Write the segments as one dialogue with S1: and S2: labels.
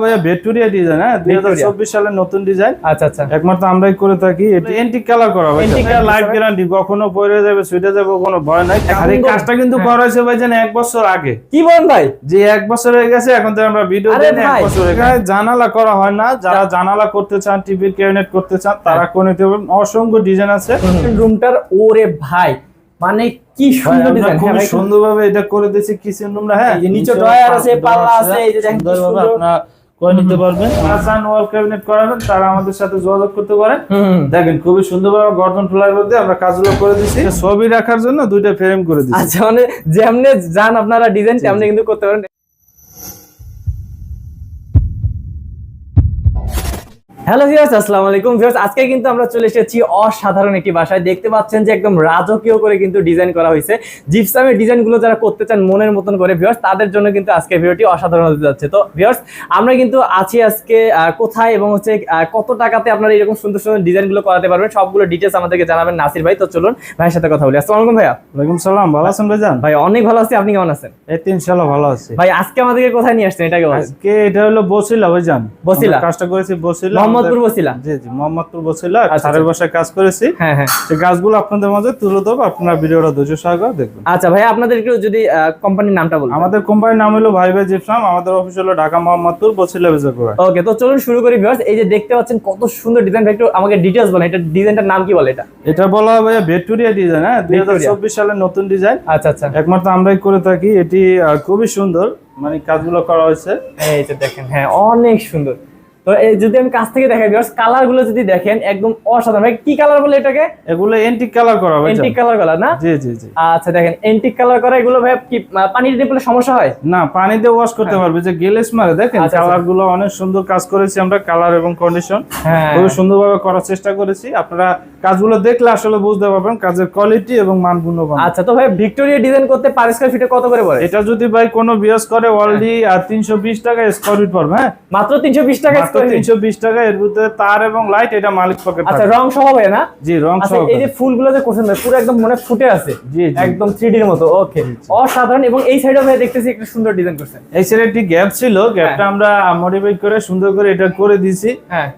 S1: ভাইয়া ডিজাইন হ্যাঁ? দুই হাজার চব্বিশ সালের নতুন ডিজাইন
S2: আচ্ছা আচ্ছা।
S1: একমাত্র আমরাই করে থাকি। এটি এন্টিক কালার করা ভাই
S2: Antique color
S1: লাইফ গ্যারান্টি কখনো পরে যাবে ছুটে যাবে কোনো ভয় নাই। আর এই কাজটা কিন্তু
S2: হ্যাঁ।
S1: করা হয়েছে ভাই জান এক বছর আগে।
S2: কি বলেন ভাই?
S1: যে এক বছর হয়ে গেছে এখন তো আমরা ভিডিও
S2: আরে
S1: এক বছর হয়ে জানালা করা হয় না। যারা জানালা করতে চান টিভির ক্যাবিনেট করতে চান তারা
S2: হ্যাঁ।
S1: নিতে পারবেন। অসংখ্য ডিজাইন আছে।
S2: রুমটার ওরে ভাই মানে কি সুন্দর ডিজাইন
S1: খুব সুন্দরভাবে এটা করে দিয়েছি কিচেন রুমটা হ্যাঁ।
S2: নিচে drawer আছে, পাল্লা আছে, এই যে দেখেন
S1: সুন্দরভাবে
S2: সুন্দর।
S1: আপনারা করে নিতে পারবেন? আসান ওয়াল ক্যাবিনেট করাবেন তারা আমাদের সাথে যোগাযোগ করতে পারেন
S2: হুম।
S1: দেখেন খুবই সুন্দরভাবে গর্দন ফ্লাই করতে আমরা কাজগুলো করে দিচ্ছি ছবি রাখার জন্য দুইটা ফ্রেম করে দিচ্ছি
S2: আচ্ছা মানে যেমনে যান আপনারা ডিজাইন তেমনি কিন্তু করতে পারেন। হ্যালো ভিউয়ার্স আসসালামু আলাইকুম। ভিউয়ার্স আজকে কিন্তু আমরা চলে এসেছি অসাধারণ একটি বাসায়। দেখতে পাচ্ছেন যে একদম রাজকীয় করে কিন্তু ডিজাইন করা হয়েছে। জিপসামের ডিজাইনগুলো যারা করতে চান মনের মতন করে ভিউয়ার্স তাদের জন্য কিন্তু আজকে ভিডিওটি অসাধারণ হতে যাচ্ছে। তো ভিউয়ার্স আমরা কিন্তু আছি আজকে কোথায় এবং হচ্ছে কত টাকাতে আপনারা এরকম সুন্দর সুন্দর ডিজাইনগুলো করাতে পারবেন? সবগুলো ডিটেলস আমাদেরকে জানাবেন নাসির ভাই। তো চলুন ভাইয়ের সাথে কথা বলি। আসসালামু আলাইকুম ভাইয়া।
S1: ওয়ালাইকুম সালাম। ভালো আছেন ভাইজান?
S2: ভাই অনেক ভালো আছি। আপনি কেমন আছেন?
S1: এই তো ইনশাআল্লাহ ভালো আছি।
S2: ভাই আজকে আমাদেরকে কোথায় নিয়ে আসছেন? এটাকে
S1: আজকে এটা হলো বসিলা ভাইজান।
S2: বছিলা?
S1: আমরা কাজটা করেছি বসিলা।
S2: মোহাম্মদপুর বসিলা?
S1: জি জি মোহাম্মদপুর বসিলা
S2: আচ্ছা,
S1: সারের বাসায় কাজ করেছি।
S2: হ্যাঁ হ্যাঁ।
S1: কাজগুলো আপনাদের মাঝে তুলে দেবো আপনারা ভিডিওটা ধৈর্য সহকারে দেখবেন।
S2: আচ্ছা ভাই আপনাদের একটু যদি কোম্পানির নামটা বলুন
S1: আমাদের কোম্পানির নাম হলো ভাই ভাই জিপসাম আমাদের অফিস হলো ঢাকা মোহাম্মদপুর বসিলা বেজাপুরা
S2: ওকে তো চলুন শুরু করি ভিউয়ার্স এই যে দেখতে পাচ্ছেন কত সুন্দর ডিজাইন একটু আমাকে ডিটেইলস বলেন এটা ডিজাইনটার নাম কি বলে এটা?
S1: এটা বলা হয় ভাইয়া ভিক্টোরিয়া ডিজাইন হ্যাঁ? দুই হাজার চব্বিশ সালের নতুন ডিজাইন
S2: আচ্ছা আচ্ছা।
S1: একমাত্র আমরাই করে থাকি এটি খুবই সুন্দর মানে কাজগুলো করা হয়েছে।
S2: এই যে দেখেন হ্যাঁ অনেক সুন্দর। তো এই যদি আমি কাছ থেকে দেখাই ভিউয়ার্স কালারগুলো যদি দেখেন একদম অসাধারণ। ভাই কি কালার বলে এটাকে?
S1: এগুলো এন্টিক কালার করা ভাই।
S2: এন্টিক কালার কালার না?
S1: জি জি জি।
S2: আচ্ছা দেখেন এন্টিক কালার করা এগুলো ভাই কি সমস্যা হয়?
S1: না পানিতে ওয়াশ করতে পারবে। যে মারে দেখেন
S2: আচ্ছা, আচ্ছা।
S1: কালারগুলো অনেক সুন্দর কাজ করেছি আমরা কালার এবং কন্ডিশন
S2: হ্যাঁ।
S1: খুবই সুন্দরভাবে করার চেষ্টা করেছি। আপনারা কাজগুলো দেখলে আসলে বুঝতে পারবেন কাজের কোয়ালিটি এবং মান গুণমান
S2: আচ্ছা তো ভাই ভিক্টোরিয়া ডিজাইন করতে পার স্কয়ার ফিটে কত করে পড়ে?
S1: এটা যদি ভাই কোনো বিয়াস করে অলরেডি আর তিনশো বিশ টাকা স্কোয়ার ফিট পড়বে হ্যাঁ?
S2: মাত্র তিনশো বিশ টাকা
S1: টাকা এর ভিতরে তার এবং লাইট এটা মালিক পকেট
S2: আচ্ছা রং সহ হবে না?
S1: জি রং
S2: আচ্ছা
S1: সহ
S2: এই যে ফুলগুলো যে করছেন ভাই, পুরো একদম মনে ফুটে আছে।
S1: জি
S2: একদম মতো ওকে অসাধারণ এবং এই সাইডে ভাই দেখতেছি একটা সুন্দর ডিজাইন করছেন।
S1: এই সাইডে একটি গ্যাপ ছিল গ্যাপটা আমরা মডিফাই করে সুন্দর করে এটা করে দিয়েছি।
S2: হ্যাঁ,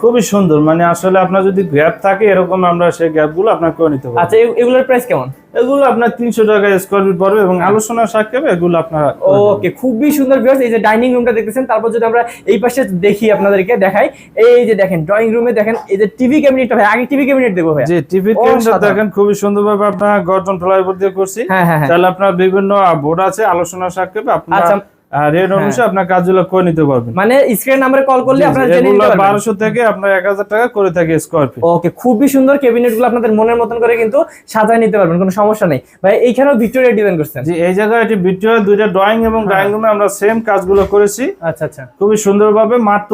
S1: খুবই সুন্দর। মানে আসলে আপনার যদি গ্যাপ থাকে এরকম আমরা সেই গ্যাপগুলো আপনার করে নিতে পারব।
S2: আচ্ছা এগুলোর প্রাইস কেমন?
S1: এগুলো আপনার তিনশো টাকা স্কোয়ার ফিট পড়বে এবং আলোচনা সাক্ষেপে এগুলো আপনারা।
S2: ওকে খুবই সুন্দর ভিউয়ার্স এই যে ডাইনিং রুমটা দেখতেছেন তারপর যদি আমরা এই পাশে দেখি আপনাদেরকে দেখাই। এই যে দেখেন ড্রয়িং রুমে দেখেন এই যে টিভি ক্যাবিনেটটা ভাই আগে টিভি ক্যাবিনেট দেখব ভাই।
S1: যে টিভি
S2: অসাধারণ।
S1: দেখেন খুবই সুন্দরভাবে আপনার গর্জন ফ্লাইওভার দিয়ে করছি।
S2: হ্যাঁ হ্যাঁ হ্যাঁ।
S1: তাহলে আপনার বিভিন্ন বোর্ড আছে আলোচনা সাক্ষেপে আপনার
S2: আচ্ছা।
S1: রেড অনুসারে আপনার কাজগুলো করে নিতে পারবেন।
S2: মানে স্ক্রিন নাম্বারে কল করলে আপনারা জেনে নিতে পারবেন।
S1: থেকে আপনার এক হাজার টাকা করে থাকে স্কোয়ার ফিট
S2: ওকে খুবই সুন্দর ক্যাবিনেটগুলো আপনাদের মনের মতন করে কিন্তু সাজায় নিতে পারবেন কোনো সমস্যা নেই। ভাই এইখানেও ভিক্টোরিয়া ডিজাইন করছেন?
S1: যে এই জায়গায় এটি ভিডিও দুইটা ড্রয়িং এবং
S2: হ্যাঁ।
S1: রুমে আমরা সেম কাজগুলো করেছি।
S2: আচ্ছা আচ্ছা।
S1: খুবই সুন্দরভাবে মাত্র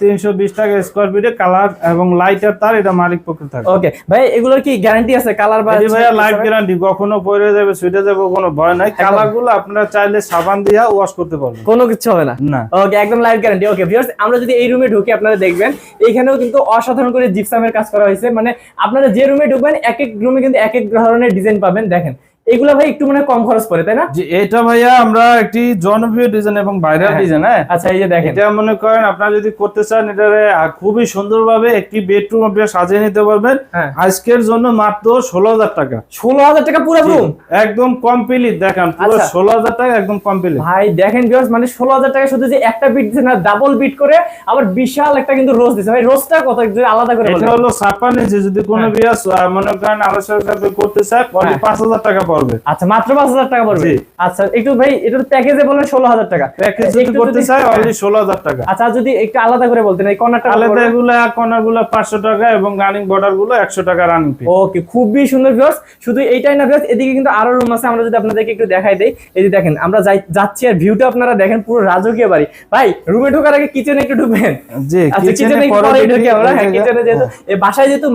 S1: তিনশো বিশ টাকা স্কোয়ার ফিটে কালার এবং লাইটার তার এটা মালিক পক্ষে থাকে
S2: ওকে ভাই এগুলোর কি গ্যারান্টি আছে? কালার বা
S1: এটি ভাইয়া লাইফ গ্যারান্টি কখনো পরে যাবে ছুটে যাবে কোনো ভয় নাই। কালারগুলো আপনারা চাইলে সাবান দিয়ে ওয়াশ করতে পারব।
S2: কোনো কিছু হবে না। ওকে একদম লাইভ গ্যারান্টি ওকে ভিউয়ার্স আমরা যদি এই রুমে ঢুকি আপনারা দেখবেন এখানেও কিন্তু অসাধারণ করে জিপসামের কাজ করা হয়েছে। মানে আপনারা যে রুমে ঢুকবেন এক এক রুমে কিন্তু এক এক ধরনের ডিজাইন পাবেন। দেখেন এগুলো ভাই একটু মানে কম খরচ পড়ে তাই না
S1: এটা ভাইয়া আমরা একটি জনপ্রিয় ডিজাইন এবং ভাইরাল
S2: হ্যাঁ।
S1: ডিজাইন হ্যাঁ
S2: আচ্ছা এই যে দেখেন
S1: এটা মনে করেন আপনারা যদি করতে চান এটারে খুবই সুন্দরভাবে একটি বেডরুম আপনারা সাজিয়ে নিতে পারবেন
S2: হ্যাঁ
S1: আজকের জন্য মাত্র ষোলো হাজার টাকা
S2: ষোলো হাজার টাকা পুরো রুম
S1: একদম কমপ্লিট দেখেন পুরো
S2: আচ্ছা।
S1: ষোলো হাজার টাকা একদম কমপ্লিট
S2: ভাই দেখেন ভিউয়ার্স মানে ষোলো হাজার টাকা শুধু যে একটা বিট দিচ্ছে না ডাবল বিট করে আবার বিশাল একটা কিন্তু রোজ দিচ্ছে ভাই রোজটা কত আলাদা করে
S1: এটা। হলো ছাপ্পান ইঞ্চি যদি কোনো
S2: হ্যাঁ।
S1: বিয়াস মনে করেন আলোচনা করতে চায়
S2: হ্যাঁ।
S1: পাঁচ হাজার টাকা পড়বে।
S2: আচ্ছা মাত্র পাঁচ হাজার টাকা পড়বে? আচ্ছা একটু ভাই এটা প্যাকেজে বলেন ষোলো হাজার টাকা।
S1: প্যাকেজ যদি করতে অলরেডি ষোলো হাজার টাকা।
S2: আচ্ছা যদি একটু আলাদা করে বলতেন এই কর্নারটা
S1: আলাদা এগুলা কর্নারগুলো পাঁচশো টাকা এবং রানিং বর্ডারগুলো একশো টাকা রানিং ফি
S2: ওকে খুবই সুন্দর ভিউয়ার্স শুধু এইটাই না ভিউয়ার্স এদিকে কিন্তু আরও রুম আছে আমরা যদি আপনাদেরকে একটু দেখাই দেই। এই যে দেখেন আমরা যাচ্ছি আর ভিউটা আপনারা দেখেন পুরো রাজকীয় বাড়ি। ভাই রুমে ঢোকার আগে কিচেনে একটু ঢুকবেন?
S1: জি
S2: আচ্ছা
S1: কিচেনে পরে
S2: ঢুকি আমরা। হ্যাঁ কিচেনে যেহেতু এই বাসায় যেহেতু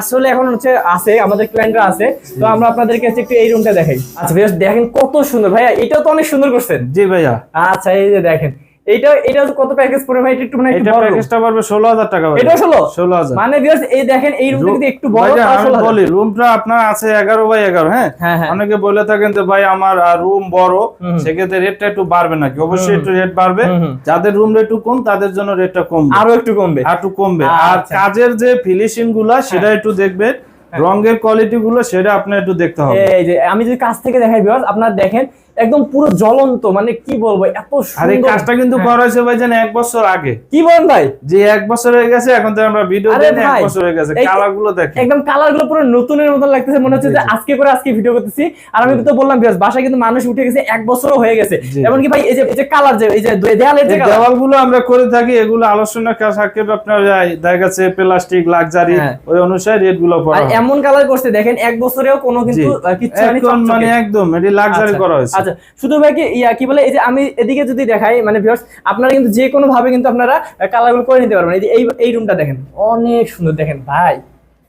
S2: আসলে এখন হচ্ছে আছে আমাদের ক্লায়েন্টরা আছে। তো আমরা আপনাদেরকে একটু এই রুমটা দেখাই আচ্ছা ভিউয়ার্স দেখেন কত সুন্দর। ভাইয়া এটাও তো অনেক সুন্দর করছেন।
S1: জি ভাইয়া।
S2: আচ্ছা এই যে দেখেন। এইটা এটা কত প্যাকেজ পড়বে ভাই? একটু মানে
S1: এটা প্যাকেজটা পড়বে ষোলো হাজার টাকা
S2: এটা ষোলো?
S1: ষোলো হাজার।
S2: মানে ভিউয়ার্স এই দেখেন এই রুমটা কিন্তু একটু বড়
S1: আমি বলি রুমটা আপনার আছে এগারো বাই এগারো হ্যাঁ?
S2: হ্যাঁ হ্যাঁ।
S1: অনেকে বলে থাকেন যে ভাই আমার রুম বড়। সেক্ষেত্রে রেটটা একটু বাড়বে নাকি? অবশ্যই একটু রেট বাড়বে। যাদের রুম রেট একটু কম তাদের জন্য রেটটা কমবে।
S2: আরও একটু কমবে।
S1: আর একটু কমবে। আর। কাজের যে ফিনিশিংগুলা সেটা একটু দেখবেন। রঙের কোয়ালিটি গুলো সেটা আপনার একটু দেখতে হবে।
S2: এই যে, আমি যদি কাছ থেকে দেখাই ভিউয়ার্স আপনার দেখেন একদম পুরো জ্বলন্ত মানে কি বলব এত
S1: আর এই কাজটা কিন্তু
S2: হ্যাঁ।
S1: করা হয়েছে ভাই জান এক বছর আগে।
S2: কি বলেন ভাই?
S1: যে এক বছর হয়ে গেছে এখন তো আমরা ভিডিও
S2: আরে
S1: এক বছর হয়ে গেছে কালারগুলো দেখেন।
S2: একদম কালারগুলো পুরো নতুনের মতন লাগতেছে মনে হচ্ছে যে আজকে করে আজকে ভিডিও করতেছি। আর আমি তো বললাম ভিউয়ার্স বাসায় কিন্তু মানুষ উঠে গেছে এক বছরও হয়ে গেছে।
S1: জি।
S2: এমনকি ভাই এই যে এই যে কালার যে এই যে দেয়ালের যে
S1: দেওয়ালগুলো আমরা করে থাকি এগুলো আলোচনা কাজ থাকে আপনার দেখা গেছে প্লাস্টিক লাক্সারি
S2: হ্যাঁ।
S1: ওই অনুসারে রেটগুলো পড়া
S2: আর এমন কালার করছে দেখেন এক বছরেও কোনো কিন্তু চকচকে।
S1: মানে একদম এটি লাক্সারি
S2: আচ্ছা,
S1: করা হয়েছে।
S2: আচ্ছা শুধু ভাই কি, ইয়া, কি বলে, এই যে আমি এদিকে যদি দেখাই মানে ভিউয়ার্স আপনারা কিন্তু যে কোনো ভাবে কিন্তু আপনারা কালারগুলো করে নিতে পারবেন। এই যে এই এই রুমটা দেখেন, অনেক সুন্দর। দেখেন ভাই,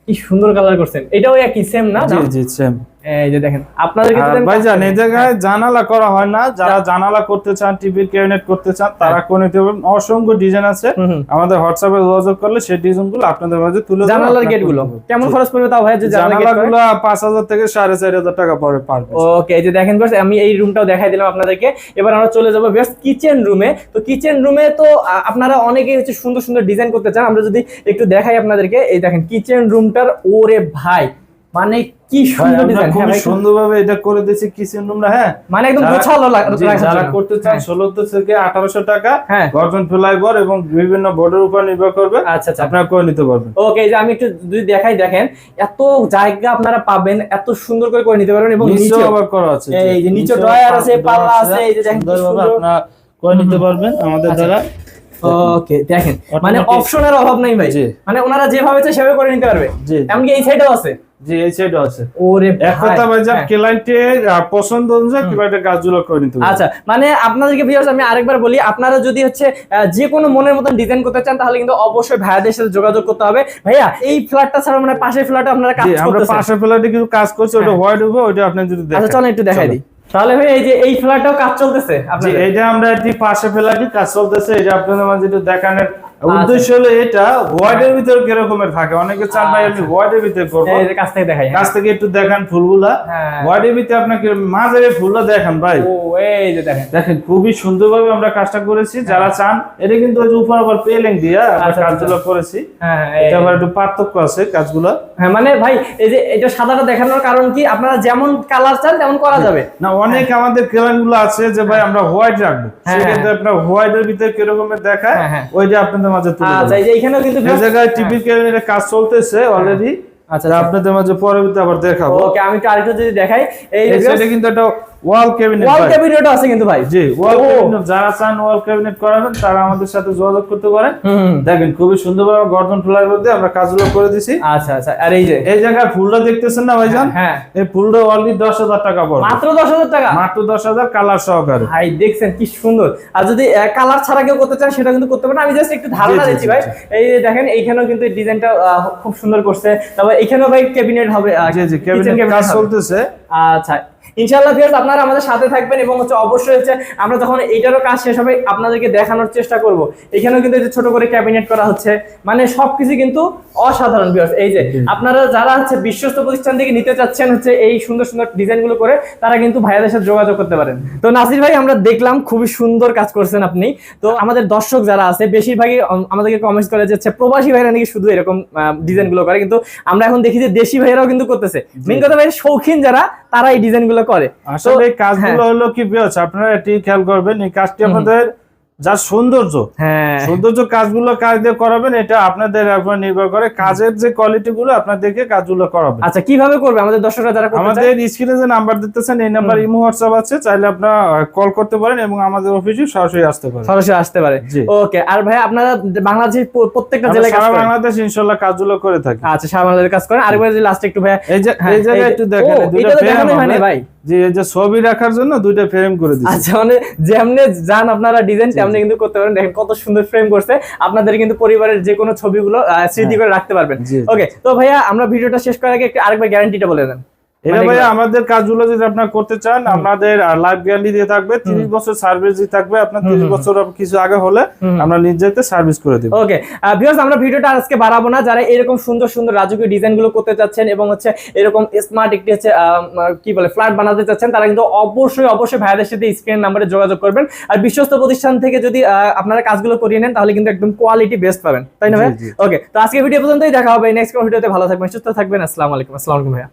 S2: কি সুন্দর কালার করছেন। এটাও একই সেম না?
S1: জি জি সেম
S2: এই যে দেখেন আপনাদের
S1: ভাইজান এই জায়গায় জানালা করা হয় না। যারা জানালা করতে চান টিভির ক্যাবিনেট করতে চান তারা নিতে পারবেন। অসংখ্য ডিজাইন আছে। আমাদের হোয়াটসঅ্যাপে যোগাযোগ করলে সেই আপনাদের মাঝে তুলে
S2: জানালার কেমন খরচ পড়বে তাও ভাই যে
S1: থেকে টাকা পারবে
S2: ওকে এই যে দেখেন আমি এই রুমটাও দেখাই দিলাম আপনাদেরকে। এবার আমরা চলে যাব ভিউয়ার্স কিচেন রুমে তো কিচেন রুমে তো আপনারা অনেকেই হচ্ছে সুন্দর সুন্দর ডিজাইন করতে চান। আমরা যদি একটু দেখাই আপনাদেরকে এই দেখেন কিচেন রুমটার ওরে ভাই। মানে কি সুন্দর ডিজাইন
S1: খুব সুন্দর ভাবে এটা করে দিয়েছি কিচেন রুমটা হ্যাঁ?
S2: মানে একদম গোছালো
S1: যারা করতে চান
S2: হ্যাঁ।
S1: থেকে আঠারোশো টাকা
S2: হ্যাঁ।
S1: গর্জন ফ্লাইবার এবং বিভিন্ন বোর্ডের উপর নির্ভর করবে।
S2: আচ্ছা আচ্ছা।
S1: আপনারা করে নিতে পারবেন।
S2: ওকে এই যে আমি একটু যদি দেখাই দেখেন এত জায়গা আপনারা পাবেন এত সুন্দর করে করে নিতে পারবেন এবং নিচে
S1: আবার করা আছে
S2: এই যে নিচে ড্রয়ার আছে,
S1: পাল্লা
S2: আছে, এই যে দেখেন।
S1: আপনারা করে নিতে পারবেন আমাদের
S2: আচ্ছা।
S1: দ্বারা
S2: ওকে দেখেন মানে অপশনের অভাব নাই ভাই। মানে ওনারা যেভাবে চায় সেভাবে করে নিতে পারবে। এমনকি এই সাইডেও আছে।
S1: জি এই সাইডও আছে।
S2: ওরে
S1: এক কথা ভাই যা
S2: হ্যাঁ।
S1: ক্লায়েন্টের পছন্দ অনুযায়ী ক্লায়েন্টের কাজগুলো করে নিতে
S2: আচ্ছা মানে আপনাদেরকে ভিউয়ার্স আমি আরেকবার বলি আপনারা যদি হচ্ছে যে কোনো মনের মতন ডিজাইন করতে চান তাহলে কিন্তু অবশ্যই ভাইয়াদের সাথে যোগাযোগ করতে হবে। ভাইয়া এই ফ্ল্যাটটা ছাড়া মানে পাশের ফ্ল্যাটে আপনারা কাজ
S1: জি আমরা পাশের ফ্ল্যাটে কিছু কাজ করছি ওটা
S2: হ্যাঁ।
S1: হোয়াইট হবে ওটা আপনি যদি
S2: আচ্ছা
S1: দেখেন।
S2: চলেন একটু দেখাই দিই। তাহলে ভাই এই যে এই ফ্ল্যাটটাও কাজ চলতেছে
S1: জি
S2: আপনাদের?
S1: এটা আমরা পাশে ফেলাটি কাজ চলতেছে এটা আপনাদের মাঝে একটু দেখানোর
S2: আচ্ছা।
S1: উদ্দেশ্য হলো এটা। ভিতরে কিরকমের থাকে? অনেকে চান ভাই আমি ভিতরে করব।
S2: যে কাছ থেকে দেখাই
S1: কাছ থেকে একটু দেখান ফুলগুলা।
S2: হ্যাঁ।
S1: হোয়াইটের ভিতরে আপনাকে মাঝের ফুলটা দেখান ভাই।
S2: ও এই যে দেখেন।
S1: দেখেন খুবই সুন্দরভাবে আমরা কাজটা করেছি। যারা চান এটা কিন্তু ওই যে উপর আবার পেলিং দিয়ে আমরা
S2: আচ্ছা,
S1: কাজগুলো করেছি।
S2: হ্যাঁ
S1: এটা আবার একটু পার্থক্য আছে কাজগুলো।
S2: হ্যাঁ মানে ভাই এই যে এটা সাদাটা দেখানোর কারণ কি? আপনারা যেমন কালার চান তেমন করা যাবে।
S1: না অনেক আমাদের কেলানগুলো আছে যে ভাই আমরা হোয়াইট রাখব।
S2: হ্যাঁ,
S1: সেক্ষেত্রে আপনার হোয়াইটের ভিতরে কীরকম দেখায়
S2: ওই যে
S1: ওইটা আপনাদের মাঝে তুলে
S2: আচ্ছা কিন্তু
S1: এই জায়গায় টিভি ক্যাবিনেটের কাজ চলতেছে অলরেডি
S2: আচ্ছা
S1: আপনাদের মাঝে পরবর্তীতে আবার দেখাবো।
S2: ওকে আমি একটু আরেকটু যদি দেখাই এই
S1: এই কিন্তু একটা ওয়াল ক্যাবিনেট
S2: ওয়াল ক্যাবিনেটও আছে কিন্তু ভাই।
S1: জি ওয়াল ক্যাবিনেট যারা চান ওয়াল ক্যাবিনেট করাবেন তারা আমাদের সাথে যোগাযোগ করতে পারেন। দেখেন খুবই সুন্দরভাবে গর্দন ফ্লাই মধ্যে আমরা কাজগুলো করে দিছি।
S2: আচ্ছা আচ্ছা আর এই যে
S1: এই জায়গায় ফুলটা দেখতেছেন না ভাইজান?
S2: হ্যাঁ
S1: এই ফুলটা অলরেডি দশ হাজার টাকা পড়বে।
S2: মাত্র দশ হাজার টাকা?
S1: মাত্র দশ হাজার কালার সহকারে।
S2: ভাই দেখছেন কি সুন্দর। আর যদি কালার ছাড়া কেউ করতে চান সেটা কিন্তু করতে পারেন আমি জাস্ট একটু ধারণা দিচ্ছি ভাই। এই দেখেন এইখানেও কিন্তু ডিজাইনটা খুব সুন্দর করছে। তারপর এখানেও ভাই ক্যাবিনেট হবে
S1: জি জি ক্যাবিনেট কাজ। চলতেছে।
S2: আচ্ছা। ইনশাআল্লাহ ভিউয়ার্স আপনারা আমাদের সাথে থাকবেন এবং হচ্ছে অবশ্যই হচ্ছে আমরা যখন এইটারও কাজ শেষ হবে আপনাদেরকে দেখানোর চেষ্টা করব। এখানেও কিন্তু এই যে ছোট করে ক্যাবিনেট করা হচ্ছে মানে সবকিছু কিন্তু অসাধারণ ভিউয়ার্স এই যে আপনারা যারা হচ্ছে বিশ্বস্ত প্রতিষ্ঠান থেকে নিতে চাচ্ছেন হচ্ছে এই সুন্দর সুন্দর ডিজাইনগুলো করে তারা কিন্তু ভাইয়াদের সাথে যোগাযোগ করতে পারেন। তো নাসির ভাই আমরা দেখলাম খুবই সুন্দর কাজ করছেন আপনি। তো আমাদের দর্শক যারা আছে বেশিরভাগই আমাদেরকে কমেন্টস করে যাচ্ছে প্রবাসী ভাইরা নাকি শুধু এরকম ডিজাইনগুলো করে। কিন্তু আমরা এখন দেখি যে দেশি ভাইরাও কিন্তু করতেছে। মেন কথা ভাই শৌখিন যারা তারা এই ডিজাইনগুলো করে।
S1: আসলে কাজগুলো হলো কি আপনারা এটি খেয়াল করবেন এই কাজটি আপনাদের যা সৌন্দর্য।
S2: হ্যাঁ।
S1: সৌন্দর্য কাজগুলো কাজ দিয়ে করাবেন এটা আপনাদের উপর নির্ভর করে কাজের যে কোয়ালিটি গুলো আপনাদেরকে কাজগুলো করাবেন।
S2: আচ্ছা কীভাবে করবে? আমাদের দর্শকরা যারা
S1: আমাদের স্ক্রিনে যে নাম্বার দিতেছেন এই নাম্বার ইমো হোয়াটসঅ্যাপ আছে চাইলে আপনারা কল করতে পারেন এবং আমাদের অফিসে সরাসরি আসতে পারেন।
S2: সরাসরি আসতে পারে। ওকে আর ভাই আপনারা বাংলাদেশের প্রত্যেকটা জেলায় কাজ
S1: সারা
S2: করেন?
S1: বাংলাদেশ ইনশাল্লাহ কাজগুলো করে থাকি।
S2: আচ্ছা সারা বাংলাদেশের কাজ করেন। আরেকবার যদি লাস্টে একটু ভাই
S1: এই যে
S2: হ্যাঁ,
S1: এই জায়গায়
S2: যে-
S1: একটু দেখেন
S2: এটা দেখানোই হয়নি ভাই।
S1: যে যে ছবি রাখার জন্য দুইটা ফ্রেম করে দিচ্ছি
S2: আচ্ছা মানে যেমনে যান আপনারা ডিজাইন তেমনি কিন্তু করতে পারেন। দেখেন কত সুন্দর ফ্রেম করছে। আপনাদের কিন্তু পরিবারের যে কোনো ছবিগুলো স্মৃতি করে রাখতে পারবেন। ওকে তো ভাইয়া আমরা ভিডিওটা শেষ করার আগে একটু আরেকবার গ্যারান্টিটা বলে দেন।
S1: এটা
S2: মানে
S1: ভাই আমাদের কাজগুলো যদি আপনার করতে চান আমাদের লাইফ গ্যারান্টি দিয়ে থাকবে তিরিশ বছর সার্ভিস দিয়ে থাকবে আপনার তিরিশ বছর কিছু আগে হলে। আমরা নিজেকে সার্ভিস করে দেবো।
S2: ওকে ভিউয়ার্স আমরা ভিডিওটা আজকে বাড়াবো না। যারা এরকম সুন্দর সুন্দর রাজকীয় ডিজাইনগুলো করতে চাচ্ছেন এবং হচ্ছে এরকম স্মার্ট একটি হচ্ছে কি বলে ফ্ল্যাট বানাতে চাচ্ছেন তারা কিন্তু অবশ্যই অবশ্যই ভাইয়াদের সাথে স্ক্রিন নাম্বারে যোগাযোগ করবেন। আর বিশ্বস্ত প্রতিষ্ঠান থেকে যদি আহ, আপনারা কাজগুলো করিয়ে নেন তাহলে কিন্তু একদম কোয়ালিটি বেস্ট পাবেন। তাই না ভাই। ওকে তো আজকে ভিডিও পর্যন্তই দেখা হবে নেক্সট ভিডিওতে ভালো থাকবেন সুস্থ থাকবেন। আসসালামু আলাইকুম। আসসালামু আলাইকুম ভাইয়া।